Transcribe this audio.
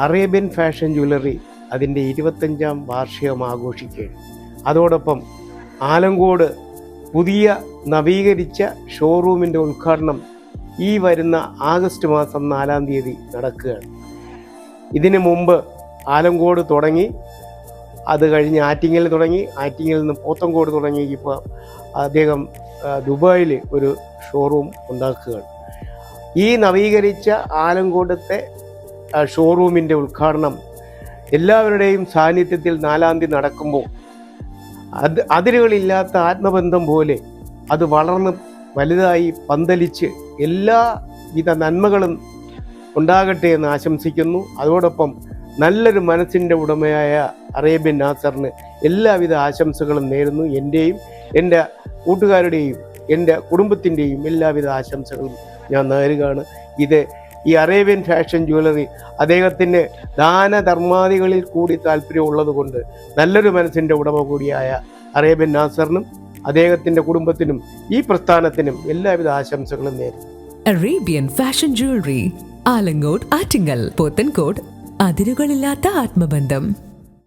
Arabian fashion jewellery അതിന്റെ ഇരുപത്തഞ്ചാം വാർഷികം ആഘോഷിക്കുകയാണ്. അതോടൊപ്പം ആലങ്കോട് പുതിയ നവീകരിച്ച ഷോറൂമിന്റെ ഉദ്ഘാടനം ഈ വരുന്ന ആഗസ്റ്റ് മാസം നാലാം തീയതി നടക്കുകയാണ്. ഇതിനു മുമ്പ് ആലങ്കോട് തുടങ്ങി അത് കഴിഞ്ഞ് ആറ്റിങ്ങൽ തുടങ്ങി ആറ്റിങ്ങിൽ നിന്ന് പോത്തങ്കോട് തുടങ്ങി ഇപ്പോൾ അദ്ദേഹം ദുബായിൽ ഒരു ഷോറൂം ഉണ്ടാക്കുകയാണ്. ഈ നവീകരിച്ച ആലങ്കോടത്തെ ഷോറൂമിന്റെ ഉദ്ഘാടനം എല്ലാവരുടെയും സാന്നിധ്യത്തിൽ നാലാം തീയതി നടക്കുമ്പോൾ അത് അതിരുകളില്ലാത്ത ആത്മബന്ധം പോലെ അത് വളർന്ന് വലുതായി പന്തലിച്ച് എല്ലാവിധ നന്മകളും ഉണ്ടാകട്ടെ എന്ന് ആശംസിക്കുന്നു. അതോടൊപ്പം നല്ലൊരു മനസ്സിന്റെ ഉടമയായ അറേബ്യൻ നാസറിന് എല്ലാവിധ ആശംസകളും നേരുന്നു. എന്റെയും എന്റെ കൂട്ടുകാരുടെയും എന്റെ കുടുംബത്തിന്റെയും എല്ലാവിധ ആശംസകളും ഞാൻ നേരുകയാണ്. ഇത് ഈ അറേബ്യൻ ഫാഷൻ ജ്വല്ലറി അദ്ദേഹത്തിന് ദാനധർമാദികളിൽ കൂടി താല്പര്യമുള്ളത് കൊണ്ട് നല്ലൊരു മനസ്സിന്റെ ഉടമ കൂടിയായ അറേബ്യൻ നാസറിനും അദ്ദേഹത്തിന്റെ കുടുംബത്തിനും ഈ പ്രസ്ഥാനത്തിനും എല്ലാവിധ ആശംസകളും നേരുന്നു. Arabian fashion jewellery Alangode Attingal Pothencode അതിരുകളില്ലാത്ത ആത്മബന്ധം.